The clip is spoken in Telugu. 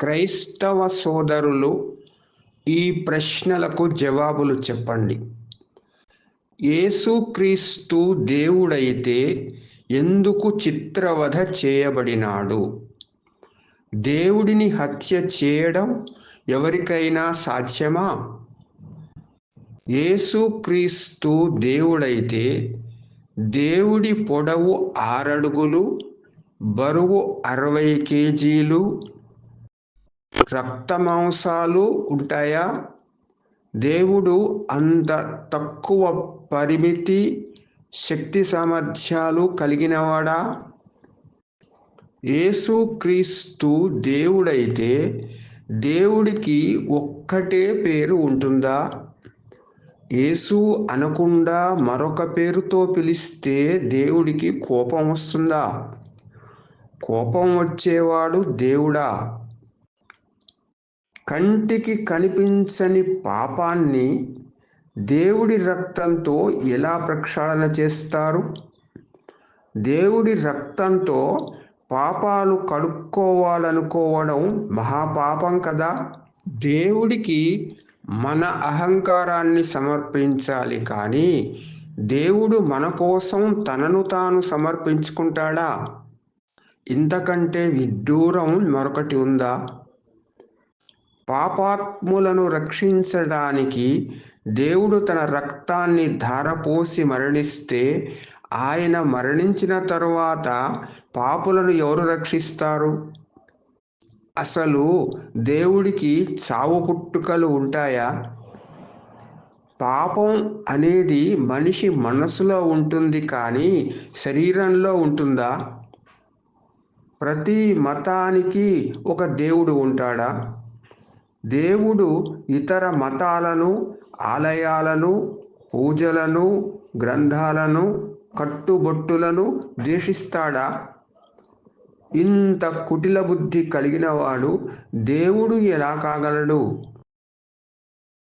క్రైస్తవ సోదరులు ఈ ప్రశ్నలకు జవాబులు చెప్పండి. యేసుక్రీస్తు దేవుడైతే ఎందుకు చిత్రవధ చేయబడినాడు? దేవుడిని హత్య చేయడం ఎవరికైనా సాధ్యమా? యేసుక్రీస్తు దేవుడైతే దేవుడి పొడవు ఆరడుగులు బరువు అరవై కేజీలు రక్త మాంసాలు ఉంటాయా? దేవుడు అంత తక్కువ పరిమితి శక్తి సామర్థ్యాలు కలిగినవాడా? యేసుక్రీస్తు దేవుడైతే దేవుడికి ఒక్కటే పేరు ఉంటుందా? యేసు అనకుండా మరొక పేరుతో పిలిస్తే దేవుడికి కోపం వస్తుందా? కోపం వచ్చేవాడు దేవుడా? కంటికి కనిపించని పాపాన్ని దేవుడి రక్తంతో ఎలా ప్రక్షాళన చేస్తారు? దేవుడి రక్తంతో పాపాలు కడుక్కోవాలనుకోవడం మహాపాపం కదా? దేవుడికి మన అహంకారాన్ని సమర్పించాలి కానీ దేవుడు మన కోసం తనను తాను సమర్పించుకుంటాడా? ఇంతకంటే విడ్డూరం మరొకటి ఉందా? పాపాత్ములను రక్షించడానికి దేవుడు తన రక్తాన్ని ధారపోసి మరణిస్తే ఆయన మరణించిన తరువాత పాపులను ఎవరు రక్షిస్తారు? అసలు దేవుడికి చావు పుట్టుకలు ఉంటాయా? పాపం అనేది మనిషి మనసులో ఉంటుంది కానీ శరీరంలో ఉంటుందా? ప్రతి మతానికి ఒక దేవుడు ఉంటాడా? దేవుడు ఇతర మతాలను ఆలయాలను పూజలను గ్రంథాలను కట్టుబొట్టులను ద్వేషిస్తాడా? ఇంత కుటిల బుద్ధి కలిగిన వాడు దేవుడు ఎలా కాగలడు?